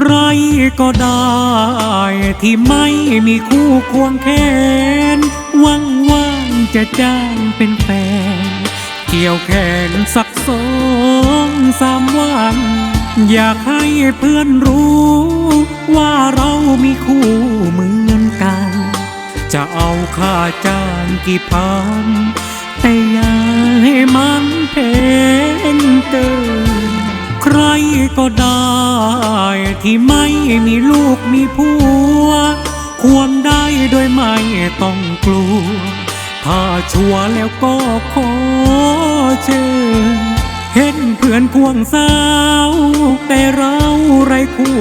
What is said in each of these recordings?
ใครก็ได้ ที่ไม่มีคู่ควงแขนว่างว่างๆจะจ้างเป็นแฟน เกี่ยวแขนสักสองสามวัน อยากให้เพื่อนรู้ ว่าเรามีคู่เหมือนกัน จะเอาค่าจ้างกี่พัน ก็ได้ ที่ไม่มีลูกมีผัว ควงได้โดยไม่ต้องกลัว ถ้าชัวร์แล้วก็ขอเชิญเห็นเพื่อนควงสาว แต่เราไรคู่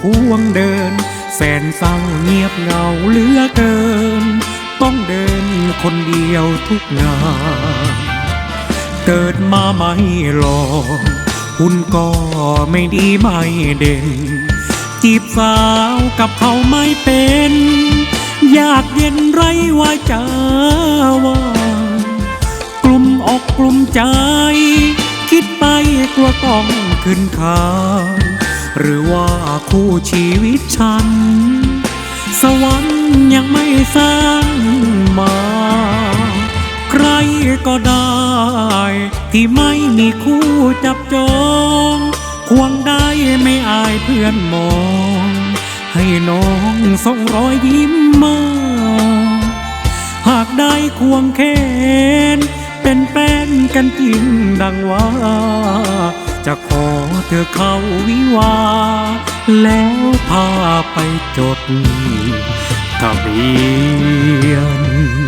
ควงเดิน แสนเศร้าเงียบเหงาเหลือเกิน ต้องเดินคนเดียวทุกงานเกิดมาไม่หลอก หุ่นก็ไม่ดีไม่เด่น จีบสาวกับเขาไม่เป็น อยากเย็นไรว่าจาว่ากลุ่มอกกลุ่มใจ คิดไปกลัวต้องขึ้นคาหรือว่าคู่ชีวิตฉัน สวรรค์ยังไม่สร้างมา ก็ได้ ที่ไม่มีคู่จับจองควงได้ไม่อายเพื่อนมอง ให้น้องส่งรอยยิ้มมา หากได้ควงแขนเป็นแฟนกันจริงดังว่า จะขอเธอเข้าวิวา แล้วพาไปจดทะเบียน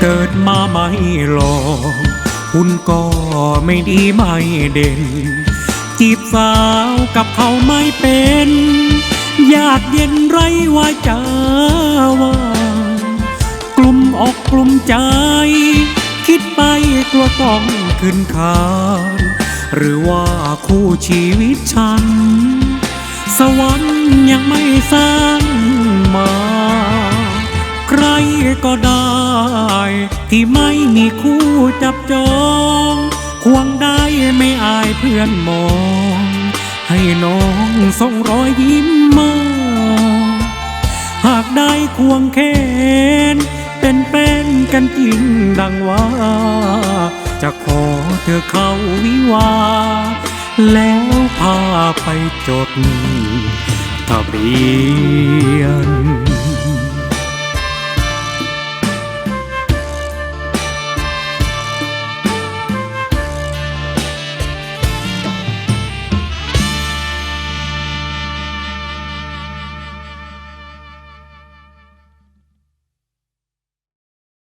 เกิดมาไม่หลอกหุ่นก็ไม่ดีไม่เด่น จีบสาวกับเขาไม่เป็นอยากเย็นไรว่าจาวากลุ่มอกกลุ่มใจ คิดไปกลัวต้องขึ้นคานหรือว่าคู่ชีวิตฉัน สวรรค์ยังไม่สร้างมา ใครก็ได้ ที่ไม่มีคู่จับจองควงได้ไม่อายเพื่อนมอง ให้น้องส่งรอยยิ้มมา หากได้ควงแขนเป็นแฟนกันจริงดังว่า จะขอเธอเข้าวิวา แล้วพาไปจดทะเบียน